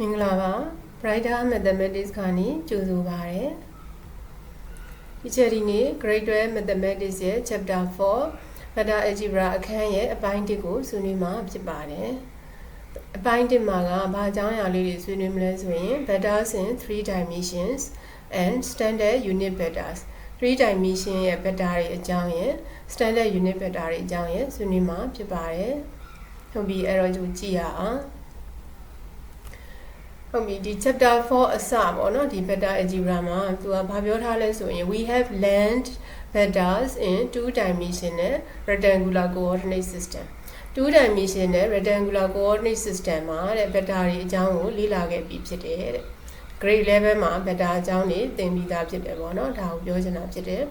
မင်္ဂလာပါ Brighter Mathematics ခါနီကြိုဆိုပါရစေဒီချက်ဒီနေ့ Grade 12 Mathematics ရဲ့ Chapter 4 Vector Algebra အခန်းရဲ့အပိုင်း1ကိုဆွေးနွေးမှာဖြစ်ပါတယ်အပိုင်း1မှာကဘာအကြောင်းအရာလေးတွေဆွေးနွေးမလဲဆိုရင် vectors in 3 dimensions and standard unit vectors 3 dimension ရဲ့ vector တွေအကြောင်းရဲ့ standard unit vector တွေအကြောင်းရဲ့ဆွေးနွေးမှာဖြစ်ပါတယ်ဟုတ်ပြီအဲ့တော့ကြည့်ရအောင် ဟုတ်ပြီဒီ chapter 4အစပေါ့နော်ဒီ vector algebra မှာသူကဘာပြောထားလဲဆိုရင် we have learned vectors in two dimensional rectangular coordinate system two dimensional rectangular coordinate system မှာတဲ့ vector တွေအကြောင်းကိုလေ့လာခဲ့ပြီးဖြစ်တယ်တဲ့ grade level မှာ vector အကြောင်းတွေသင်ပြီးသားဖြစ်တယ်ပေါ့နော်ဒါကိုပြောချင်တာဖြစ်တယ်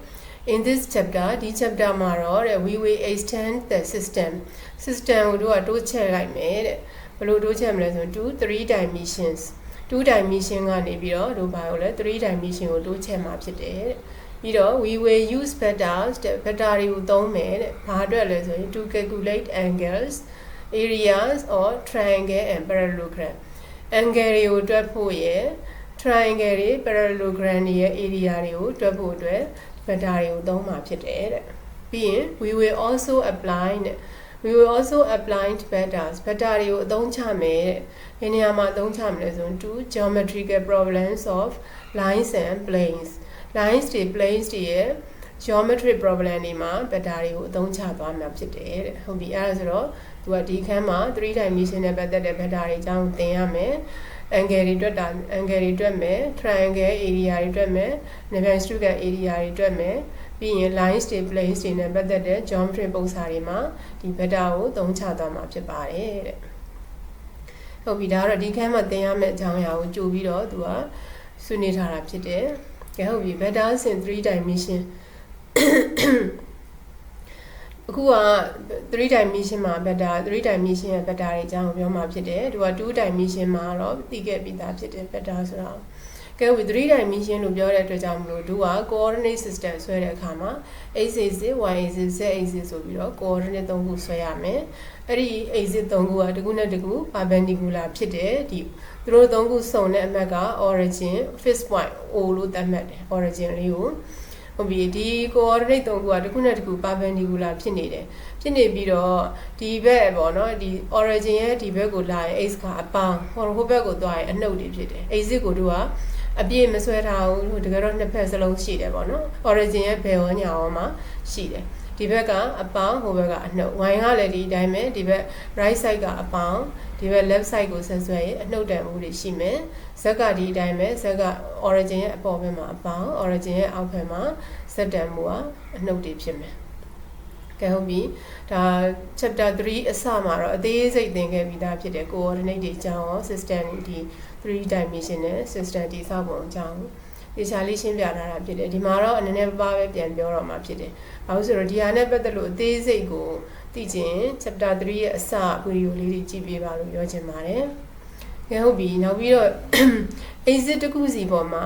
in this chapter ဒီ chapter မှာတော့တဲ့ we will extend the system system ကိုတို့ကတိုးချဲ့လိုက်မယ်တဲ့ ဘယ်လိုတိုးချဲ့မလဲဆိုတော့2 3 dimensions 2 dimension ကနေပြီးတော့တို့ဘာလို့လဲ3 dimension ကိုတိုးချဲ့မှာဖြစ်တယ်တဲ့ပြီးတော့ we will use vectors တဲ့ vector တွေကိုသုံးမယ်တဲ့ဘာအတွက်လဲဆိုရင် to calculate angles areas or triangle and parallelogram angle တွေကိုတွက်ဖို့ရယ် triangle တွေ parallelogram တွေရဲ့ area တွေကိုတွက်ဖို့အတွက် vector တွေကိုသုံးမှာဖြစ်တယ်တဲ့ပြီးရင် we will also apply တဲ့ we will also apply vectors vector တွေကိုအသုံးချမယ်တဲ့ဒီနေရာမှာအသုံးချမယ်ဆိုရင် to geometrical problems of lines and planes lines တွေ planes တွေရဲ့ geometry problem တွေမှာ vector တွေကိုအသုံးချသွားမှာဖြစ်တယ်တဲ့ဟုတ်ပြီအဲ့ဒါဆိုတော့သူကဒီခန်းမှာ3 dimension နဲ့ပတ်သက်တဲ့ vector တွေအကြောင်းသင်ရမယ် angle တွေတွက်တာ angle တွေတွက်မယ် triangle area တွေတွက်မယ် Nabhan Stugan area တွေတွက်မယ် ပြီးရင် lines တွေ planes တွေနဲ့ပတ်သက်တဲ့ geometry ပုံစံတွေမှာဒီ vector ကိုသုံးချသွားမှာဖြစ်ပါတယ်တဲ့ဟုတ်ပြီဒါကတော့ဒီခန်းမှာသင်ရမယ့်အကြောင်းအရာကိုကြိုပြီးတော့သူကဆွေးနွေးထားတာဖြစ်တယ်ကဲဟုတ်ပြီ vector in 3 dimension အခုက3 dimension မှာ vector 3 dimension ရဲ့ vector တွေအကြောင်းကိုပြောမှာဖြစ်တယ်သူက2 dimension မှာတော့သိခဲ့ပြီးသားဖြစ်တယ် vector ဆိုတော့ ကဲ with 3 dimension လို့ပြောတဲ့အတွက်ကြောင့်မလို့သူက coordinate system ဆွဲတဲ့အခါမှာ x axis y axis z axis ဆိုပြီးတော့ coordinate ၃ခုဆွဲရမယ်အဲ့ဒီ axis ၃ခုကတစ်ခုနဲ့တစ်ခု perpendicular ဖြစ်တယ်ဒီသူတို့၃ခုစုံတဲ့အမှတ်က origin fixed point o လို့သတ်မှတ်တယ် origin လေးကိုဟုတ်ပြီဒီ coordinate ၃ခုကတစ်ခုနဲ့တစ်ခု perpendicular ဖြစ်နေတယ်ဖြစ်နေပြီးတော့ဒီဘက်ပေါ့နော်ဒီ origin ရဲ့ဒီဘက်ကိုလာရင် x ကအပေါင်းဟိုဟိုဘက်ကိုသွားရင်အနှုတ်တွေဖြစ်တယ် axis ကိုတို့က အပြည့်မဆွဲထားဘူးတကယ်တော့နှစ်ဖက်စလုံးရှိတယ်ပေါ့နော် origin ရဲ့ဘယ်ရောညာရောမှာရှိတယ်ဒီဘက်ကအပေါင်းဟိုဘက်ကအနှုတ် y ကလည်းဒီအတိုင်းပဲဒီဘက် right side ကအပေါင်းဒီဘက် left side ကိုဆက်ဆွဲရင်အနှုတ်တန်မှုတွေရှိမယ်ဇက်ကဒီအတိုင်းပဲဇက်က origin ရဲ့အပေါ်ဘက်မှာအပေါင်း origin ရဲ့အောက်ဘက်မှာဇက်တန်မှုကအနှုတ်တွေဖြစ်မယ်ကဲဟုတ်ပြီဒါ chapter 3အစမှာတော့အသေးစိတ်သင်ခဲ့ပြီးသားဖြစ်တယ် coordinate တွေအကြောင်းရော system ဒီ 3 dimensional system ဒီစောက်ပုံအကြောင်းဒီချာလေးရှင်းပြထားတာဖြစ်တယ်ဒီမှာတော့အနေနဲ့ပပပဲပြန်ပြောတော့မှာဖြစ်တယ်ဘာလို့ဆိုတော့ဒီဟာနဲ့ပတ်သက်လို့အသေးစိတ်ကိုသိချင် chapter 3ရဲ့အစဗီဒီယိုလေးတွေကြည့်ပေးပါလို့ပြောချင်ပါတယ်ကဲဟုတ်ပြီနောက်ပြီးတော့ exit တစ်ခုစီပေါ်မှာ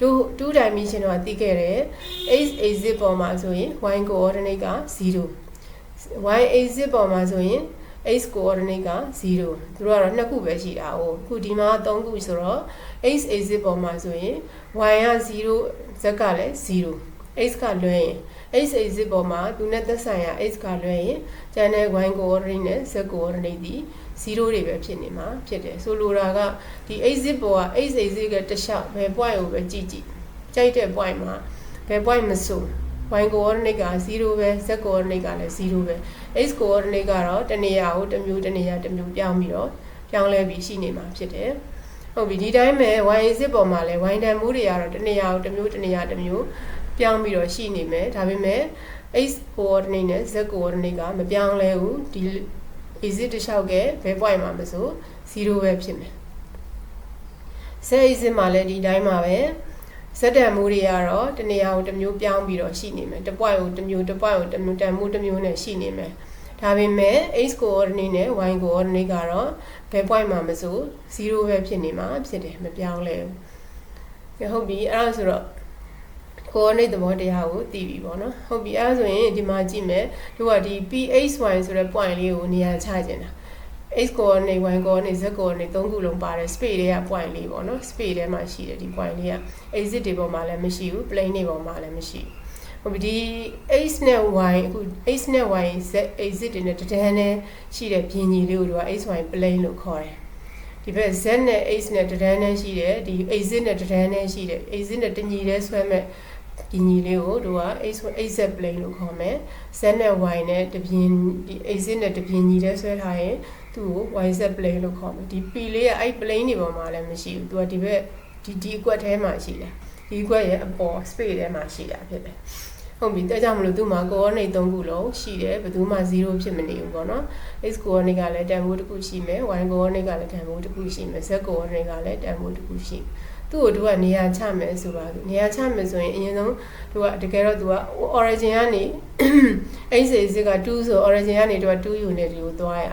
တို့2 dimension တော့သိခဲ့တယ် x exit ပေါ်မှာဆိုရင် y coordinate က0 y exit ပေါ်မှာဆိုရင် x coordinate က0သူတို့ကတော့နှစ်ခုပဲရှိတာ哦ခုဒီမှာ3ခုဆိုတော့ x exit ပေါ်မှာဆိုရင် y က0 z ကလည်း0 x ကလွဲရင် x exit ပေါ်မှာသူနဲ့သက်ဆိုင်ရာ x ကလွဲရင်ကျန်တဲ့ y coordinate နဲ့ z coordinate ဒီ0တွေပဲဖြစ်နေမှာဖြစ်တယ်ဆိုလိုတာကဒီ exit ပေါ်က x exit ကတခြားဘယ် point ကိုပဲကြည့်ကြည့်ကြိုက်တဲ့ point မှာဘယ် point မဆို y coordinate က0ပဲ z coordinate ကလည်း0ပဲ x coordinate ကတော့တနေရာကိုတစ်မျိုးတနေရာတစ်မျိုးပြောင်းပြီးတော့ပြောင်းလဲပြီးရှိနေမှာဖြစ်တယ်ဟုတ်ပြီဒီတိုင်းပဲ y axis ပေါ်မှာလည်း y တန်မှုတွေကတော့တနေရာကိုတစ်မျိုးတနေရာတစ်မျိုးပြောင်းပြီးတော့ရှိနေမယ်ဒါပေမဲ့ x coordinate နဲ့ z coordinate ကမပြောင်းလဲဘူးဒီ axis တစ်လျှောက်ကဘယ် point မှာမဆို0ပဲဖြစ်မယ် z axis မှာလည်းဒီတိုင်းမှာပဲ ဇက်တန်မှုတွေကတော့တနေရာကိုတစ်မျိုးပြောင်းပြီးတော့ရှိနေမယ်တစ်ပွိုင်ကိုတစ်မျိုးတစ်ပွိုင်ကိုတစ်မျိုးတန်မှုတစ်မျိုးနဲ့ရှိနေမယ်ဒါပေမဲ့ x coordinate နဲ့ y coordinate ကတော့ဘယ် point မှာမဆို0ပဲဖြစ်နေမှာဖြစ်တယ်မပြောင်းလဲဘူးဟုတ်ပြီအဲ့ဒါဆိုတော့ coordinate သဘောတရားကိုသိပြီပေါ့နော်ဟုတ်ပြီအဲ့ဒါဆိုရင်ဒီမှာကြည့်မယ်တို့ကဒီ phy ဆိုတဲ့ point လေးကိုနေရာချခြင်းတာ x coordinate y coordinate z coordinate သုံးခုလုံးပါတယ် space တွေက point လေးပေါ့နော် space ထဲမှာရှိတယ်ဒီ point လေးက exit တွေပေါ်မှာလည်းမရှိဘူး plane တွေပေါ်မှာလည်းမရှိဘူးဟုတ်ပြီဒီ x နဲ့ y အခု x နဲ့ y z exit တွေနဲ့တဒန်းနဲ့ရှိတဲ့ပြင်ကြီးလေးကိုတို့က xy plane လို့ခေါ်တယ်ဒီဘက် z နဲ့ x နဲ့တဒန်းနဲ့ရှိတဲ့ဒီ exit နဲ့တဒန်းနဲ့ရှိတဲ့ exit နဲ့တညီတည်းဆွဲမဲ့ဒီညီလေးကိုတို့က x z plane လို့ခေါ်မယ် z နဲ့ y နဲ့တပြင်းဒီ x နဲ့တပြင်းညီတည်းဆွဲထားရင် သူ့ကို yz plane လို့ခေါ်မယ်ဒီ p လေးကအဲ့ plane တွေပေါ်မှာလည်းမရှိဘူးသူကဒီဘက်ဒီဒီအကွက်ထဲမှာရှိတယ်ဒီအကွက်ရဲ့အပေါ် space ထဲမှာရှိတာဖြစ်တယ်ဟုတ်ပြီဒါကြောင့်မလို့သူ့မှာ coordinate ၃ခုလုံးရှိတယ်ဘယ်သူမှ0ဖြစ်မနေဘူးပေါ့နော် x coordinate ကလည်းတန်ဖိုးတစ်ခုရှိမယ် y coordinate ကလည်းတန်ဖိုးတစ်ခုရှိမယ် z coordinate ကလည်းတန်ဖိုးတစ်ခုရှိမယ်သူ့ကိုတို့ကနေရာချမယ်ဆိုပါလို့နေရာချမယ်ဆိုရင်အရင်ဆုံးတို့ကတကယ်တော့သူက origin ကနေ x is က2ဆို origin ကနေတို့က2 unit တွေကိုသွားရ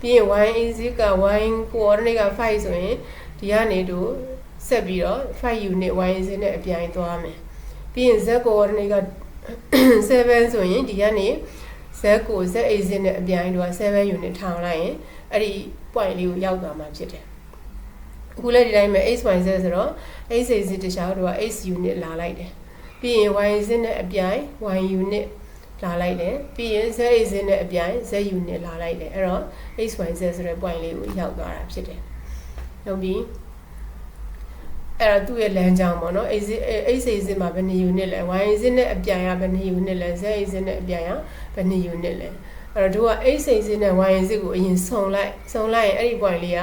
ပြီးရင် y is က y coordinate က5ဆိုရင်ဒီကနေတို့ဆက်ပြီးတော့5 unit y is နဲ့အပြိုင်သွားမယ်ပြီးရင် z coordinate က7ဆိုရင်ဒီကနေ z ကို z is နဲ့အပြိုင်တို့က7 unit ထောင်လိုက်ရင်အဲ့ဒီ point လေးကိုရောက်သွားမှာဖြစ်တယ်အခုလည်းဒီတိုင်းပဲ x y z ဆိုတော့ x z တခြားတို့က x unit လာလိုက်တယ်ပြီးရင် y z နဲ့အပြိုင် y unit လာလိုက်တယ်ပြီးရင် z z နဲ့အပြိုင် z unit လာလိုက်တယ်အဲ့တော့ x y z ဆိုတဲ့ point လေးကိုရောက်သွားတာဖြစ်တယ်ဟုတ်ပြီအဲ့တော့သူ့ရဲ့လမ်းကြောင်းပေါ့နော် x x z မှာဘယ်နှ unit လဲ y z နဲ့အပြိုင်ကဘယ်နှ unit လဲ z z နဲ့အပြိုင်ကဘယ်နှ unit လဲအဲ့တော့တို့က x z နဲ့ y z ကိုအရင်စုံလိုက်စုံလိုက်ရင်အဲ့ဒီ point လေးက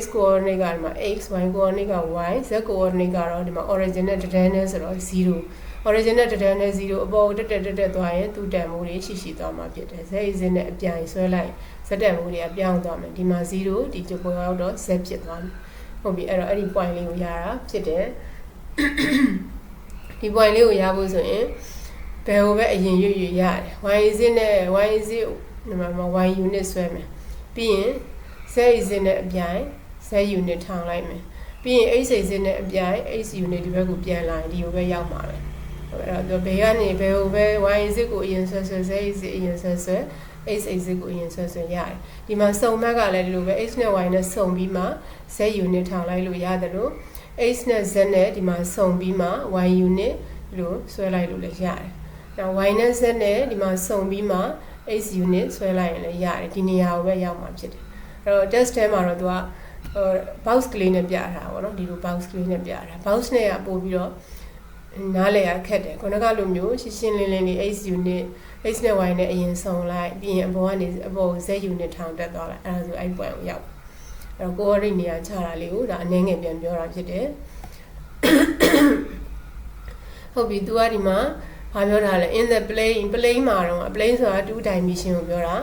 x coordinate ကဒီမှာ x y coordinate က y z coordinate ကတော့ဒီမှာ origin နဲ့ determinant နဲ့ဆိုတော့0 origin နဲ့ determinant နဲ့0အပေါ်တက်တက်တက်တက်သွားရင်သူ့တန်မိုးတွေရှိရှိသွားမှာဖြစ်တယ် z is နဲ့အပြိုင်ဆွဲလိုက် z တန်မိုးတွေကပြောင်းသွားမယ်ဒီမှာ0ဒီကြပေါ်ရောက်တော့ z ဖြစ်သွားမယ်ဟုတ်ပြီအဲ့တော့အဲ့ဒီ point လေးကိုရတာဖြစ်တယ်ဒီ point လေးကိုရဖို့ဆိုရင်ဘယ်ဟိုပဲအရင်ရွရွရတယ် y is နဲ့ y is ဒီမှာ y unit ဆွဲမယ်ပြီးရင် z is နဲ့အပြိုင် z unit ထောင်လိုက်မယ်ပြီးရင် h is နဲ့အပြိုင် h unit ဒီဘက်ကိုပြန်လာရင်ဒီကိုပဲရောက်မှာပဲ အဲ့တော့ဘယ်ကနေဘယ်ဟိုပဲ y is ကိုအရင်ဆွဲဆွဲ z is အရင်ဆွဲဆွဲ x is ကိုအရင်ဆွဲဆွဲရတယ်ဒီမှာစုံမက်ကလည်းဒီလိုပဲ x နဲ့ y နဲ့စုံပြီးမှ z unit ထောင်လိုက်လို့ရတယ်လို့ x နဲ့ z နဲ့ဒီမှာစုံပြီးမှ y unit ဒီလိုဆွဲလိုက်လို့လည်းရတယ်နောက် y နဲ့ z နဲ့ဒီမှာစုံပြီးမှ x unit ဆွဲလိုက်ရင်လည်းရတယ်ဒီနေရာကိုပဲရောက်မှာဖြစ်တယ်အဲ့တော့ test ထဲမှာတော့သူကဟို box ကလေးနဲ့ပြတာပေါ့နော်ဒီလို box ကလေးနဲ့ပြတာ box နဲ့ကပို့ပြီးတော့ နားလေရခက်တယ်ခုနကလိုမျိုးရှင်းရှင်းလင်းလင်းလေး x unit x နဲ့ y နဲ့အရင်ဆုံးလိုက်ပြီးရင်အပေါ်ကနေအပေါ် z unit ထောင်တက်သွားလိုက်အဲ့ဒါဆိုအဲ့ point ကိုရောက်အဲ့တော့ coordinate နေရာချတာလေးကိုဒါအနည်းငယ်ပြန်ပြောတာဖြစ်တယ်ဟုတ်ပြီ तू ကဒီမှာဘာပြောတာလဲ in the plane plane မှာတော့ plane ဆိုတာ two dimension ကိုပြောတာ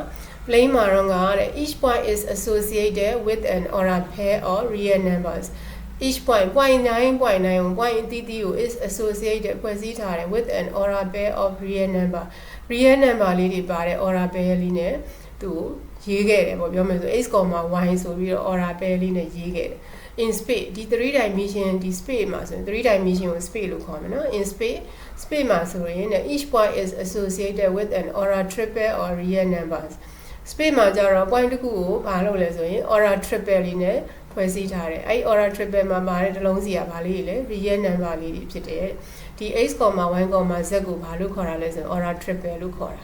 plane မှာတော့ကတဲ့ each point is associated with an order pair of real numbers each point point 9 point 9 point အသီးသီးကို is associated ဖွဲ့စည်းထားတယ် with an order pair of real number real number လေးတွေပါတဲ့ order pair လေးနဲ့သူရေးခဲ့တယ်ပေါ့ပြောမယ်ဆို x, y ဆိုပြီးတော့ order pair လေးနဲ့ရေးခဲ့တယ် in space ဒီ3 dimension ဒီ space မှာဆိုရင်3 dimension ကို space လို့ခေါ်မယ်နော် in space space မှာဆိုရင် each point is associated with an order triple or real numbers space မှာကျတော့ point တစ်ခုကိုဘာလုပ်လဲဆိုရင် order triple လေးနဲ့ ဖွဲ့စည်းထားတယ်အဲ့ order triple မှာပါတဲ့တစ်လုံးစီကဘာလေးလဲ real number လေးတွေဖြစ်တယ်ဒီ x, y, z ကိုဘာလို့ခေါ်တာလဲဆိုရင် order triple လို့ခေါ်တာ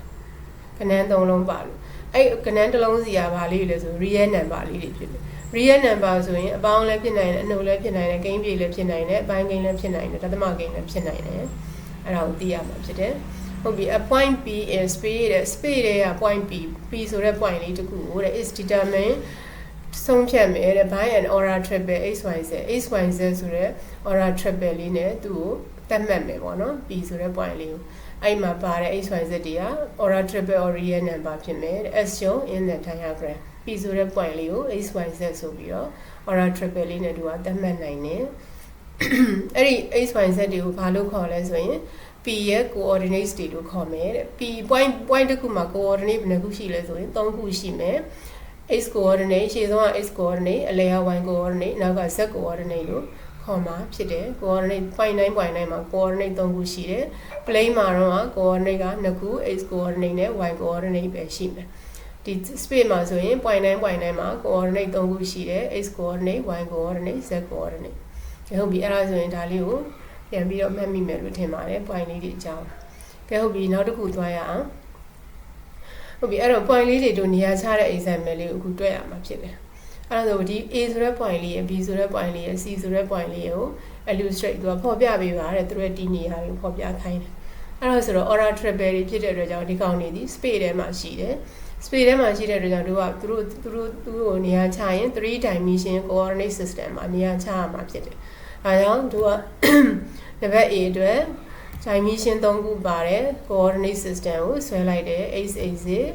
ကဏ္ဍသုံးလုံးပါလို့အဲ့ကဏ္ဍတစ်လုံးစီကဘာလေးလဲဆို real number လေးတွေဖြစ်တယ် real number ဆိုရင်အပေါင်းလည်းဖြစ်နိုင်တယ်အနှုတ်လည်းဖြစ်နိုင်တယ်ဂိမ်းပြေလည်းဖြစ်နိုင်တယ်အပိုင်းဂိမ်းလည်းဖြစ်နိုင်တယ်ဒသမဂိမ်းလည်းဖြစ်နိုင်တယ်အဲ့ဒါကိုသိရမှာဖြစ်တယ်ဟုတ်ပြီ a point p in space တဲ့ space တဲ့က point p p ဆိုတဲ့ point လေးတစ်ခုကိုတဲ့ is determine ဆုံးဖြတ်မယ်တဲ့ by an order triple xyz xyz ဆိုတဲ့ order triple လေးနဲ့သူ့ကိုသတ်မှတ်မယ်ပေါ့နော် p ဆိုတဲ့ point လေးကိုအဲ့မှာပါတဲ့ xyz တွေက order triple or real number ဖြစ်မယ်တဲ့ as shown in the diagram p ဆိုတဲ့ point လေးကို xyz ဆိုပြီးတော့ order triple လေးနဲ့သူကသတ်မှတ်နိုင်တယ်အဲ့ဒီ xyz တွေကိုဘာလို့ခေါ်လဲဆိုရင် p ရဲ့ coordinates တွေလို့ခေါ်မယ်တဲ့ p point point တစ်ခုမှာ coordinate ဘယ်နှခုရှိလဲဆိုရင်3ခုရှိမယ် x coordinate ရှေ့ဆုံးက x coordinate အလယ်က y coordinate နောက်က z coordinate လို့ခေါ်မှာဖြစ်တယ် coordinate point 9 point 9မှာ coordinate 3ခုရှိတယ် plane မှာတော့ coordinate က2ခု x coordinate နဲ့ y coordinate ပဲရှိမယ်ဒီ space မှာဆိုရင် point 9 point 9မှာ coordinate 3ခုရှိတယ် x coordinate y coordinate z coordinate ဟုတ်ပြီအဲ့ဒါဆိုရင်ဒါလေးကိုပြန်ပြီးတော့မှတ်မိမယ်လို့ထင်ပါတယ် point လေးတွေအကြောင်းကဲဟုတ်ပြီနောက်တစ်ခုသွားရအောင် ဟုတ်ပြီအဲ့တော့ point လေးတွေတို့နေရာချတဲ့ example လေးကိုအခုတွေ့ရမှာဖြစ်တယ်အဲ့ဒါဆိုဒီ A ဆိုတဲ့ point လေးရယ် B ဆိုတဲ့ point လေးရယ် C ဆိုတဲ့ point လေးကို illustrate သူကဖော်ပြပေးပါတဲ့သူတို့တီးနေရာကိုဖော်ပြခိုင်းတယ်အဲ့ဒါဆိုတော့ order triple တွေဖြစ်တဲ့အတွက်ကြောင့်ဒီကောင်နေဒီ space ထဲမှာရှိတယ် space ထဲမှာရှိတဲ့အတွက်ကြောင့်တို့ကသူတို့သူတို့သူတို့ကိုနေရာချရင်3 dimension coordinate system မှာနေရာချရမှာဖြစ်တယ်အဲဒါကြောင့်တို့ကနံပါတ် A အတွက် dimension 3ခုပါတယ် coordinate system ကိုဆွဲလိုက်တယ် x axis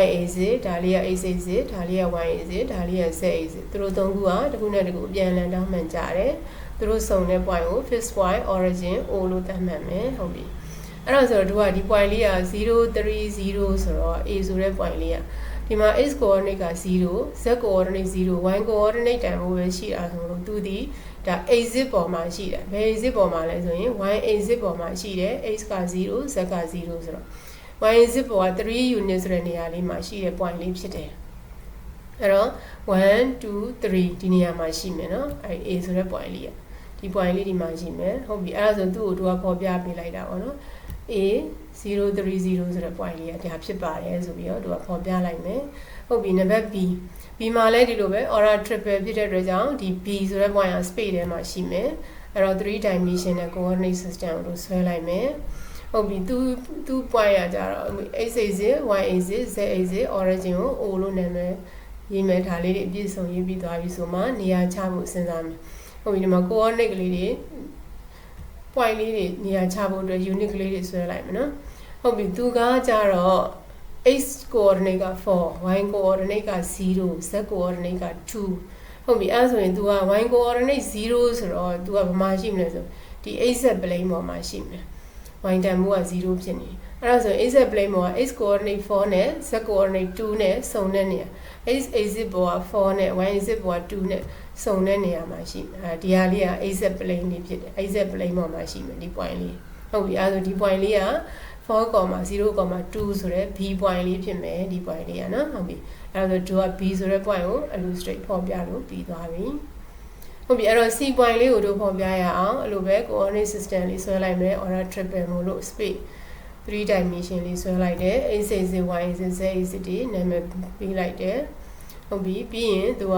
y axis ဒါလေးက x axis ဒါလေးက y axis ဒါလေးက z axis သူတို့သုံးခုကတစ်ခုနဲ့တစ်ခုအပြန်အလှန်တောင်းမှန်ကြတယ်သူတို့စုံတဲ့ point ကို fixed point origin o လို့သတ်မှတ်မယ်ဟုတ်ပြီအဲ့တော့ဆိုတော့သူကဒီ point လေးက030ဆိုတော့ a ဆိုတဲ့ point လေးကဒီမှာ x coordinate က0 z coordinate 0 y coordinate တန်ဖိုးပဲရှိတာဆိုလို့သူဒီ ဒါ exit ပေါ်မှာရှိတယ်ဘယ် exit ပေါ်မှာလဲဆိုရင် y exit ပေါ်မှာရှိတယ် x က0 z က0ဆိုတော့ y exit ပေါ်က3 unit ဆိုတဲ့နေရာလေးမှာရှိတဲ့ point လေးဖြစ်တယ်အဲ့တော့1 2 3ဒီနေရာမှာရှိမယ်နော်အဲ a ဆိုတဲ့ point လေးอ่ะဒီ point လေးဒီမှာရှိမယ်ဟုတ်ပြီအဲ့ဒါဆိုသူ့ကိုသူကပေါ်ပြပေးလိုက်တာပေါ့နော် a 030ဆိုတဲ့ point လေးอ่ะဒါဖြစ်ပါတယ်ဆိုပြီးတော့သူကပေါ်ပြလိုက်မယ် ဟုတ်ပြီနံပါတ် b b မှာလည်းဒီလိုပဲ order triple ဖြစ်တဲ့အတွက်ကြောင့်ဒီ b ဆိုတဲ့ point က space ထဲမှာရှိမယ်အဲ့တော့3 dimensional coordinate system ကိုဆွဲလိုက်မယ်ဟုတ်ပြီသူသူ point ရကြတော့ x axis y axis z axis origin ကို o လို့နာမည်ရေးမယ်ဒါလေးတွေအပြည့်စုံရေးပြီးသွားပြီဆိုမှနေရာချဖို့စဉ်းစားမယ်ဟုတ်ပြီဒီမှာ coordinate ကလေးတွေ point လေးတွေနေရာချဖို့အတွက် unit ကလေးတွေဆွဲလိုက်မယ်နော်ဟုတ်ပြီသူကကြတော့ x coordinate က4 y coordinate က0 z coordinate က2ဟုတ်ပြီအဲ့ဆိုရင် तू က y coordinate 0ဆိုတော့ तू ကဘာမှရှိမလဲဆိုဒီ x z plane ပေါ်မှာရှိမယ် y တန်ဖိုးက0ဖြစ်နေအဲ့ဒါဆိုရင် x z plane ပေါ်က x coordinate 4နဲ့ z coordinate 2နဲ့စုံတဲ့နေရာ x axis ပေါ်က4နဲ့ y axis ပေါ်က2နဲ့စုံတဲ့နေရာမှာရှိမယ်အဲဒီဟာလေးက x z plane လေးဖြစ်တယ် x z plane ပေါ်မှာရှိမယ်ဒီ point လေးဟုတ်ပြီအဲ့ဒါဆိုဒီ point လေးက 4.0.2ဆိုတဲ့ b point လေးဖြစ်မယ်ဒီ point လေးอ่ะเนาะဟုတ်ပြီအဲ့တော့တို့က b ဆိုတဲ့ point ကို illustrate ဖော်ပြလို့ပြီးသွားပြီဟုတ်ပြီအဲ့တော့ c point လေးကိုတို့ဖော်ပြရအောင်အဲ့လိုပဲ coordinate system လေးဆွဲလိုက်မယ် order triple မို့လို့ space 3 dimension လေးဆွဲလိုက်တယ် x axis y axis z axis တွေနာမည်ပေးလိုက်တယ်ဟုတ်ပြီပြီးရင်သူက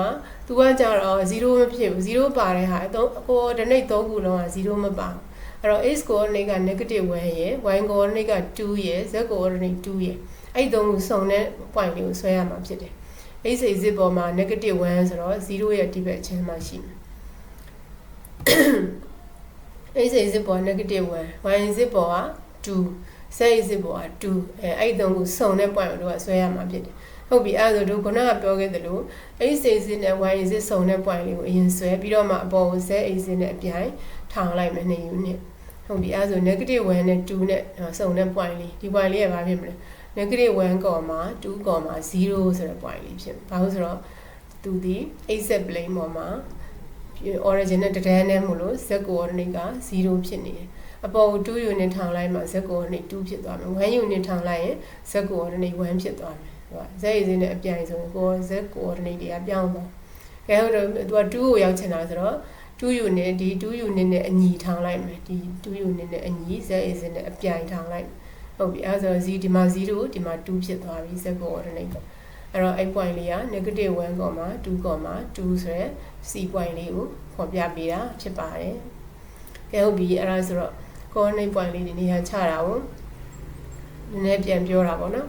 သူကကြတော့0မဖြစ်ဘူး0ပါတဲ့ဟာအတော့ coordinate 3ခုလုံးက0မပါဘူး အဲ့တော့ x coordinate က negative 1ရယ် y coordinate က2ရယ် z coordinate 2ရယ်အဲ့သုံးခုစုံတဲ့ point လေးကိုဆွဲရမှာဖြစ်တယ် x axis ပေါ်မှာ negative 1ဆိုတော့0ရဲ့ဒီဘက်အချင်းမှာရှိမယ် x axis ပေါ် negative 1 y axis ပေါ်က2 z axis ပေါ်က2အဲအဲ့သုံးခုစုံတဲ့ point ကိုတို့ကဆွဲရမှာဖြစ်တယ်ဟုတ်ပြီအဲ့ဒါဆိုတို့ခုနကပြောခဲ့သလို x axis နဲ့ y axis စုံတဲ့ point လေးကိုအရင်ဆွဲပြီးတော့မှအပေါ်ကို z axis နဲ့အပြိုင်ထောင်လိုက်မယ်2 unit ဟုတ်ပြီအဲ့ဒါဆို negative 1နဲ့2နဲ့စုံတဲ့ point လေးဒီ point လေးကဘာဖြစ်မလဲ negative 1 2 0ဆိုတဲ့ point လေးဖြစ်ဘာလို့ဆိုတော့သူဒီ z plane ပေါ်မှာ origin နဲ့တဒန်းနဲ့မို့လို့ z coordinate က0ဖြစ်နေတယ်အပေါ်ကို2 unit ထောင်လိုက်မှ z coordinate 2ဖြစ်သွားမယ်1 unit ထောင်လိုက်ရင် z coordinate 1ဖြစ်သွားမယ်ဟိုက z is နဲ့အပြိုင်ဆိုရင်ကို z coordinate တွေကပြောင်းသွားကဲဟုတ်တော့သူက2ကိုရောက်ချင်တာဆိုတော့ 2 unit ဒီ 2 unit နဲ့အညီထောင်လိုက်မယ်ဒီ 2 unit နဲ့အညီ z is နဲ့အပြိုင်ထောင်လိုက်ဟုတ်ပြီအဲဆို z ဒီမှာ0ဒီမှာ2ဖြစ်သွားပြီ z coordinate ပေါ့အဲ့တော့အဲ့ point လေးက negative 1, 2, 2ဆိုရယ် c point လေးကိုဖော်ပြပေးတာဖြစ်ပါတယ်ကဲဟုတ်ပြီအဲ့ဒါဆိုတော့ coordinate point လေးဒီနေရာချတာကိုနည်းနည်းပြန်ပြောတာပေါ့နော်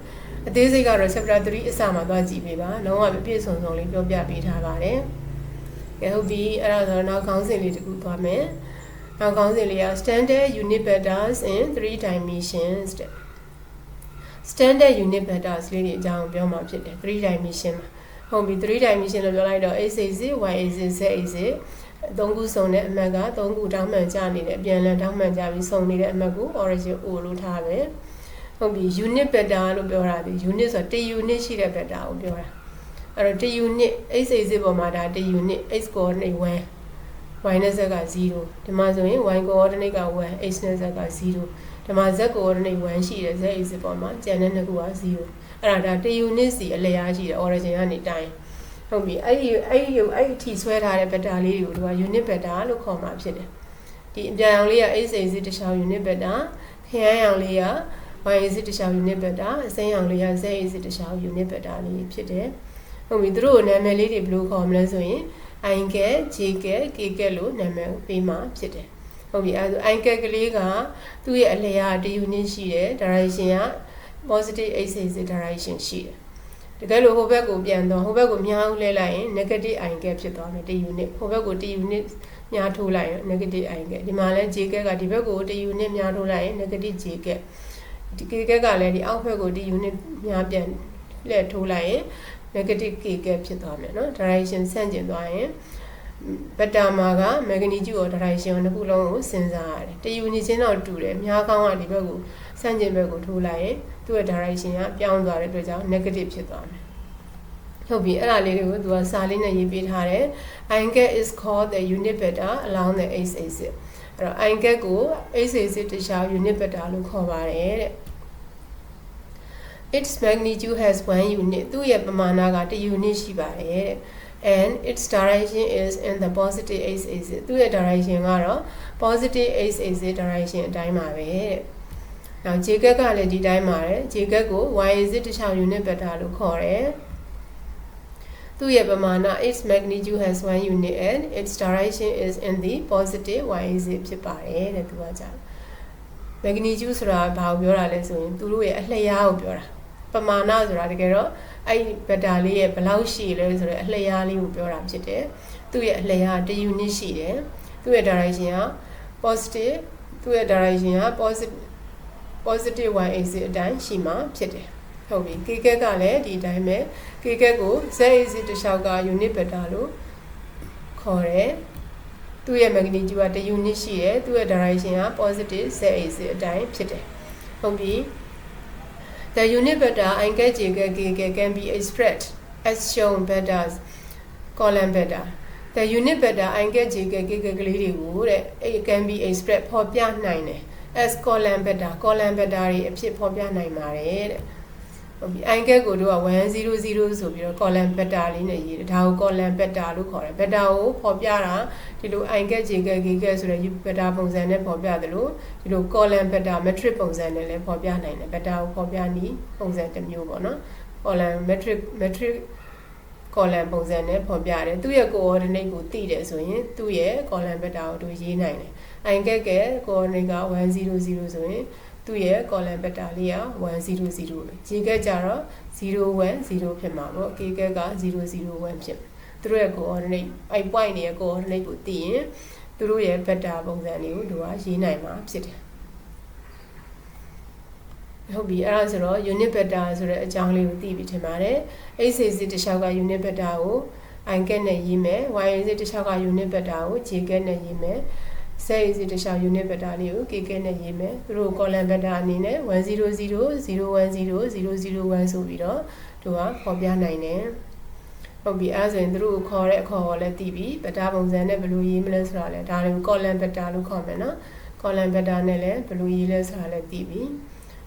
အသေးစိတ်ကတော့ chapter 3အစမှာသွားကြည့်ပေးပါလုံးဝပြည့်စုံစုံလေးပြောပြပေးထားပါတယ် ကဲဟုတ်ပြီအဲ့ဒါဆိုတော့နောက်ခေါင်းစဉ်လေးတစ်ခုသွားမယ်နောက်ခေါင်းစဉ်လေးက standard unit vectors in 3 dimensions တဲ့ standard unit vectors လေးတွေအကြောင်းပြောမှာဖြစ်တယ်3 dimension မှာဟုတ်ပြီ3 dimension လို့ပြောလိုက်တော့ x axis y axis z axis သုံးခုစုံတဲ့အမှတ်ကသုံးခုတောင်းမှန်ကြနေတယ်အပြန်အလှန်တောင်းမှန်ကြပြီးစုံနေတဲ့အမှတ်ကို origin o လို့ထားပဲဟုတ်ပြီ unit vector လို့ပြောတာဒီ unit ဆိုတော့1 unit ရှိတဲ့ vector ကိုပြောတာ အဲ့တော့1 unit x axis ပေါ်မှာဒါ1 unit x coordinate 1 y နဲ့ z က0ဒီမှာဆိုရင် y coordinate က1 x နဲ့ z က0ဒီမှာ z coordinate 1ရှိတယ် z axis ပေါ်မှာကျန်တဲ့နှစ်ခုက0အဲ့ဒါဒါ1 unit စီအလျားရှိတယ် origin ကနေတိုင်းဟုတ်ပြီအဲ့ဒီအဲ့ဒီအဲ့ဒီအထိဆွဲထားတဲ့ဗက်တာလေးတွေကိုတို့က unit ဗက်တာလို့ခေါ်မှာဖြစ်တယ်ဒီအပြန်အောင်လေးက x axis တစ်လျှောက် unit ဗက်တာခရမ်းအောင်လေးက y axis တစ်လျှောက် unit ဗက်တာအစိမ်းအောင်လေးက z axis တစ်လျှောက် unit ဗက်တာလေးဖြစ်တယ် ဟုတ်ပြီသူတို့နာမည်လေးတွေဘယ်လိုခေါ်မလဲဆိုရင် i ကဲ j ကဲ k ကဲလို့နာမည်ပေးမှာဖြစ်တယ်ဟုတ်ပြီအဲဒါ i ကဲကလေးကသူ့ရဲ့အလျား1 unit ရှိတယ် direction က positive x axis direction ရှိတယ်တကယ်လို့ဟိုဘက်ကိုပြန်တော့ဟိုဘက်ကိုများဦးလဲလိုက်ရင် negative i ကဲဖြစ်သွားမယ်1 unit ဟိုဘက်ကို1 unit များထိုးလိုက်ရင် negative i ကဲဒီမှာလဲ j ကဲကဒီဘက်ကို1 unit များထိုးလိုက်ရင် negative j ကဲဒီ k ကဲကလည်းဒီအောက်ဘက်ကို1 unit များပြန်လှည့်ထိုးလိုက်ရင် negative kk ဖြစ်သွားမယ်နော် direction ဆန့်ကျင်သွားရင်ဘက်တာမာက magnitude ရော direction ရောနှစ်ခုလုံးကိုစဉ်းစားရတယ်တယူနေချင်းတော့တူတယ်များကောင်းကဒီဘက်ကိုဆန့်ကျင်ဘက်ကိုထိုးလိုက်ရင်သူ့ရဲ့ direction ကပြောင်းသွားတဲ့အတွက်ကြောင့် negative ဖြစ်သွားမယ်ဟုတ်ပြီအဲ့ဒါလေးတွေကိုသူကစာလေးနဲ့ရေးပေးထားတယ် angle is called the unit vector along the x axis အဲ့တော့ angle ကို x axis တခြား unit vector လို့ခေါ်ပါတယ်တဲ့ its magnitude has 1 unit သူ့ရဲ့ပမာဏက1 unit ရှိပါတယ်တဲ့ and its direction is in the positive x axis သူ့ရဲ့ direction ကတော့ positive x axis direction အတိုင်းပါပဲတဲ့။နောက် j ကက်ကလည်းဒီတိုင်းပါတဲ့။ j ကက်ကို y axis တစ်ချောင်း unit vector လို့ခေါ်တယ်။သူ့ရဲ့ပမာဏ its magnitude has 1 unit and its direction is in the positive y axis ဖြစ်ပါတယ်တဲ့သူကကြာ။ magnitude ဆိုတာဘာကိုပြောတာလဲဆိုရင်သူတို့ရဲ့အလျားကိုပြောတာ။ ပမာဏဆိုတာတကယ်တော့အဲ့ဒီဗက်တာလေးရဲ့ဘယ်လောက်ရှိလဲဆိုတော့အလျားလေးကိုပြောတာဖြစ်တယ်သူ့ရဲ့အလျား1 unit ရှိတယ်သူ့ရဲ့ direction က positive သူ့ရဲ့ direction က positive positive y axis အတိုင်းရှိမှဖြစ်တယ်ဟုတ်ပြီ k ကက်ကလည်းဒီအတိုင်းပဲ k ကက်ကို z axis တစ်လျှောက်က unit vector လို့ခေါ်တယ်သူ့ရဲ့ magnitude က1 unit ရှိတယ်သူ့ရဲ့ direction က positive z axis အတိုင်းဖြစ်တယ်ဟုတ်ပြီ The unit vector i get j get k get can be expressed as shown better column vector. The unit vector i get j get k get ကလေးတွေကိုတဲ့အဲ့ can be expressed ဖော်ပြနိုင်တယ် as column vector column vector တွေအဖြစ်ဖော်ပြနိုင်ပါတယ်တဲ့ ဟုတ်ပြီ i get ကိုတို့က100ဆိုပြီးတော့ column vector လေးနဲ့ရေးတယ်ဒါကို column vector လို့ခေါ်တယ် vector ကိုဖော်ပြတာဒီလို i get j get k get ဆိုတဲ့ vector ပုံစံနဲ့ဖော်ပြတယ်လို့ဒီလို column vector metric ပုံစံနဲ့လည်းဖော်ပြနိုင်တယ် vector ကိုဖော်ပြနည်းပုံစံတစ်မျိုးပေါ့နော် column metric metric column ပုံစံနဲ့ဖော်ပြတယ်သူ့ရဲ့ coordinate ကိုသိတယ်ဆိုရင်သူ့ရဲ့ column vector ကိုတို့ရေးနိုင်တယ် i get က coordinate က100ဆိုရင် သူ့ရဲ့ column vector လေးက100ပဲ j get ကြတော့010ဖြစ်မှာပေါ့ k get က001ဖြစ်သူတို့ရဲ့ coordinate အဲ့ point တွေရဲ့ coordinate ကိုသိရင်သူတို့ရဲ့ vector ပုံစံတွေကိုတို့ကရေးနိုင်မှာဖြစ်တယ်ဟုတ်ပြီအဲ့ဒါဆိုတော့ unit vector ဆိုတဲ့အကြောင်းလေးကိုသိပြီထင်ပါတယ် x axis တစ်လျှောက်က unit vector ကို i get နဲ့ရေးမယ် y axis တစ်လျှောက်က unit vector ကို j get နဲ့ရေးမယ် z axis တစ်လျှောက် unit vector လေးကို k get နဲ့ရေးမယ်သူတို့ column vector အနေနဲ့100 010 001ဆိုပြီးတော့သူကဖော်ပြနိုင်တယ်ဟုတ်ပြီအဲဆိုရင်သူတို့ခေါ်တဲ့အခေါ်ကိုလည်းသိပြီဗက်တာပုံစံနဲ့ဘယ်လိုရေးမလဲဆိုတာလည်းဒါတွေကို column vector လို့ခေါ်မယ်နော် column vector နဲ့လည်းဘယ်လိုရေးလဲဆိုတာလည်းသိပြီ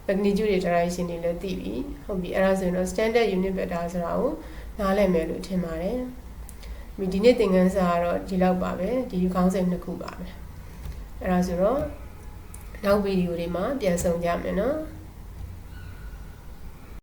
magnitude တွေ direction တွေလည်းသိပြီဟုတ်ပြီအဲ့ဒါဆိုရင်တော့ standard unit vector ဆိုတာကိုနားလည်မယ်လို့ထင်ပါတယ်ဒီနေ့သင်ခန်းစာကတော့ဒီလောက်ပါပဲဒီခေါင်းစဉ်နှစ်ခုပါပဲ အဲ့ဒါဆိုတော့နောက်ဗီဒီယိုတွေမှာပြန်ဆောင်ကြမယ်နော်